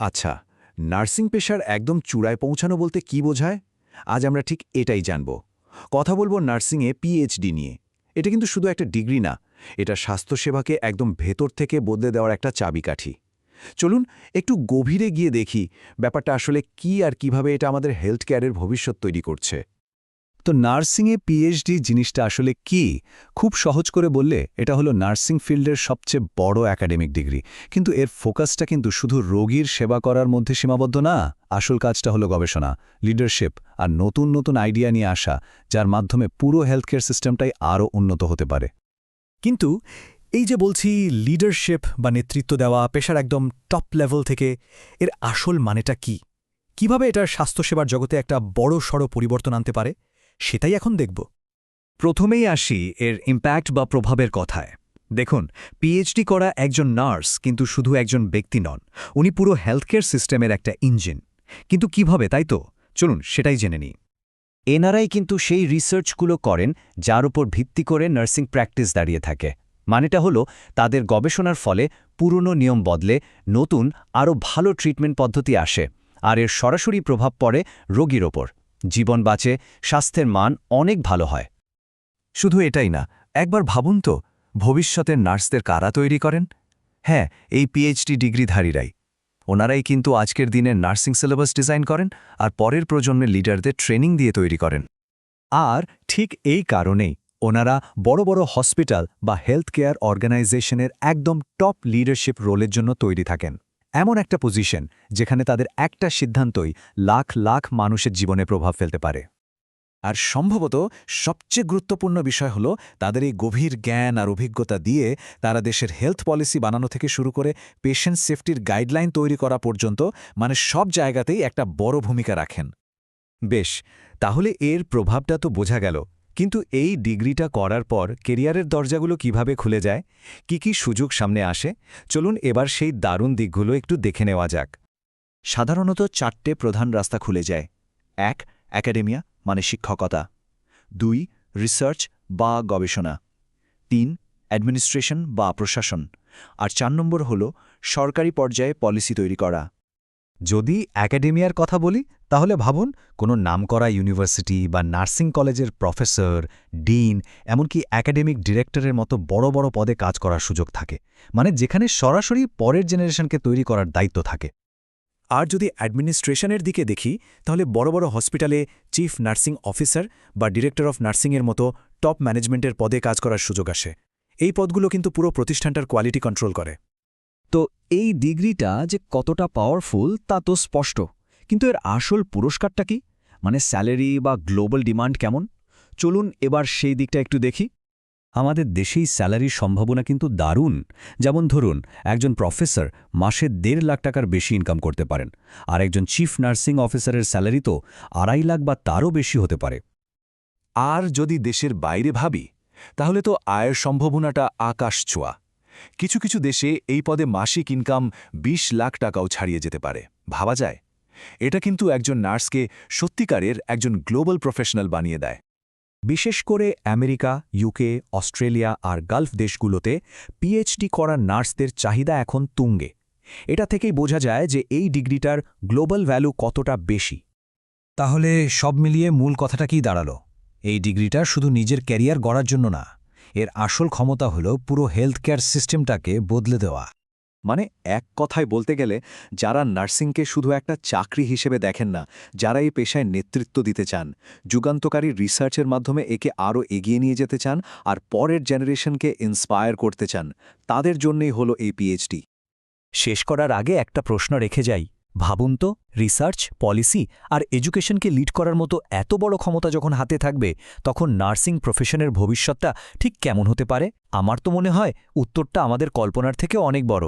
আচ্ছা নার্সিং পেশার একদম চূড়ায় পৌঁছানো বলতে কি বোঝায়? আজ আমরা ঠিক এটাই জানব। কথা বলব নার্সিংয়ে পিএইচডি নিয়ে। এটা কিন্তু শুধু একটা ডিগ্রি না, এটা স্বাস্থ্যসেবাকে একদম ভেতর থেকে বদলে দেওয়ার একটা চাবিকাঠি। চলুন একটু গভীরে গিয়ে দেখি ব্যাপারটা আসলে কি আর কীভাবে এটা আমাদের হেলথ কেয়ারের ভবিষ্যৎ তৈরি করছে। তো নার্সিংয়ে পিএইচডি জিনিসটা আসলে কি? খুব সহজ করে বললে, এটা হলো নার্সিং ফিল্ডের সবচেয়ে বড় একাডেমিক ডিগ্রি কিন্তু এর ফোকাসটা কিন্তু শুধু রোগীর সেবা করার মধ্যে সীমাবদ্ধ না, আসল কাজটা হলো গবেষণা লিডারশিপ আর নতুন নতুন আইডিয়া নিয়ে আসা, যার মাধ্যমে পুরো হেলথ কেয়ার সিস্টেমটাই আরও উন্নত হতে পারে। কিন্তু এই যে বলছি লিডারশিপ বা নেতৃত্ব দেওয়া, পেশার একদম টপ লেভেল থেকে, এর আসল মানেটা কি? কীভাবে এটার স্বাস্থ্যসেবার জগতে একটা বড় সড় পরিবর্তন আনতে পারে? সেটাই এখন দেখব। প্রথমেই আসি এর ইম্প্যাক্ট বা প্রভাবের কথায়। দেখুন পিএইচডি করা একজন নার্স কিন্তু শুধু একজন ব্যক্তি নন, উনি পুরো হেলথকেয়ার সিস্টেমের একটা ইঞ্জিন কিন্তু কীভাবে, তাই তো? চলুন, সেটাই জেনে নিই। এনারাই কিন্তু সেই রিসার্চগুলো করেন যার উপর ভিত্তি করে নার্সিং প্র্যাকটিস দাঁড়িয়ে থাকে। মানেটা হলো, তাদের গবেষণার ফলে পুরনো নিয়ম বদলে নতুন আরও ভালো ট্রিটমেন্ট পদ্ধতি আসে, আর এর সরাসরি প্রভাব পড়ে রোগীর ওপর। জীবন বাঁচে, স্বাস্থ্যের মান অনেক ভালো হয়। শুধু এটাই না, একবার ভাবুন তো, ভবিষ্যতের নার্সদের কারা তৈরি করেন? হ্যাঁ এই পিএইচডি ডিগ্রিধারীরাই। ওনারাই কিন্তু আজকের দিনের নার্সিং সিলেবাস ডিজাইন করেন আর পরের প্রজন্মের লিডারদের ট্রেনিং দিয়ে তৈরি করেন। আর ঠিক এই কারণেই ওনারা বড় বড় হসপিটাল বা হেলথ কেয়ার অর্গানাইজেশনের একদম টপ লিডারশিপ রোলের জন্য তৈরি থাকেন। এমন একটা পজিশন যেখানে তাদের একটা সিদ্ধান্তই লাখ লাখ মানুষের জীবনে প্রভাব ফেলতে পারে। আর সম্ভবত সবচেয়ে গুরুত্বপূর্ণ বিষয় হল তাদের এই গভীর জ্ঞান আর অভিজ্ঞতা দিয়ে তারা দেশের হেলথ পলিসি বানানো থেকে শুরু করে পেশেন্ট সেফটির গাইডলাইন তৈরি করা পর্যন্ত মানে সব জায়গাতেই একটা বড় ভূমিকা রাখেন। বেশ, তাহলে এর প্রভাবটা তো বোঝা গেল। কিন্তু এই ডিগ্রিটা করার পর কেরিয়ারের দরজাগুলো কীভাবে খুলে যায়, কি কি সুযোগ সামনে আসে, চলুন এবার সেই দারুণ দিকগুলো একটু দেখে নেওয়া যাক। সাধারণত চারটে প্রধান রাস্তা খুলে যায়। এক অ্যাকাডেমিয়া মানে শিক্ষকতা। দুই, রিসার্চ বা গবেষণা। তিন, অ্যাডমিনিস্ট্রেশন বা প্রশাসন। আর চার নম্বর হল সরকারি পর্যায়ে পলিসি তৈরি করা। যদি একাডেমিয়ার কথা বলি তাহলে ভাবুন, কোনো নামকরা ইউনিভার্সিটি বা নার্সিং কলেজের প্রফেসর, ডিন, এমনকি একাডেমিক ডিরেক্টরের মতো বড় বড় পদে কাজ করার সুযোগ থাকে। মানে যেখানে সরাসরি পরের জেনারেশনকে তৈরি করার দায়িত্ব থাকে। আর যদি অ্যাডমিনিস্ট্রেশনের দিকে দেখি, তাহলে বড় বড় হসপিটালে চিফ নার্সিং অফিসার বা ডিরেক্টর অফ নার্সিংয়ের মতো টপ ম্যানেজমেন্টের পদে কাজ করার সুযোগ আসে। এই পদগুলো কিন্তু পুরো প্রতিষ্ঠানটার কোয়ালিটি কন্ট্রোল করে। তো এই ডিগ্রিটা যে কতটা পাওয়ারফুল তা তো স্পষ্ট। কিন্তু এর আসল পুরস্কারটা কি? মানে স্যালারি বা গ্লোবাল ডিমান্ড কেমন? চলুন এবার সেই দিকটা একটু দেখি। আমাদের দেশেই স্যালারির সম্ভাবনা কিন্তু দারুণ। যেমন ধরুন, একজন প্রফেসর মাসে দেড় লাখ টাকার বেশি ইনকাম করতে পারেন, আর একজন চিফ নার্সিং অফিসারের স্যালারি তো আড়াই লাখ বা তারও বেশি হতে পারে। আর যদি দেশের বাইরে ভাবি, তাহলে তো আয়ের সম্ভাবনাটা আকাশ ছোঁয়া। কিছু কিছু দেশে এই পদে মাসিক ইনকাম ২০ লাখ টাকাও ছাড়িয়ে যেতে পারে। ভাবা যায়? এটা কিন্তু একজন নার্সকে সত্যিকারের একজন গ্লোবাল প্রফেশনাল বানিয়ে দেয়। বিশেষ করে আমেরিকা, ইউকে, অস্ট্রেলিয়া আর গালফ দেশগুলোতে পিএইচডি করা নার্সদের চাহিদা এখন তুঙ্গে। এটা থেকেই বোঝা যায় যে এই ডিগ্রিটার গ্লোবাল ভ্যালু কতটা বেশি। তাহলে সব মিলিয়ে মূল কথাটা কি দাঁড়াল? এই ডিগ্রিটা শুধু নিজের ক্যারিয়ার গড়ার জন্য না, এর আসল ক্ষমতা হল পুরো হেলথ কেয়ার সিস্টেমটাকে বদলে দেওয়া। মানে এক কথায় বলতে গেলে, যারা নার্সিংকে শুধু একটা চাকরি হিসেবে দেখেন না, যারা এই পেশায় নেতৃত্ব দিতে চান, যুগান্তকারী রিসার্চের মাধ্যমে একে আরও এগিয়ে নিয়ে যেতে চান আর পরের জেনারেশনকে ইন্সপায়ার করতে চান, তাদের জন্যই হলো এই পিএইচডি শেষ করার আগে একটা প্রশ্ন রেখে যাই। ভাবুন তো, রিসার্চ, পলিসি আর এডুকেশনকে লিড করার মতো এত বড় ক্ষমতা যখন হাতে থাকবে, তখন নার্সিং প্রফেশনের ভবিষ্যৎটা ঠিক কেমন হতে পারে? আমার তো মনে হয়, উত্তরটা আমাদের কল্পনার থেকে অনেক বড়।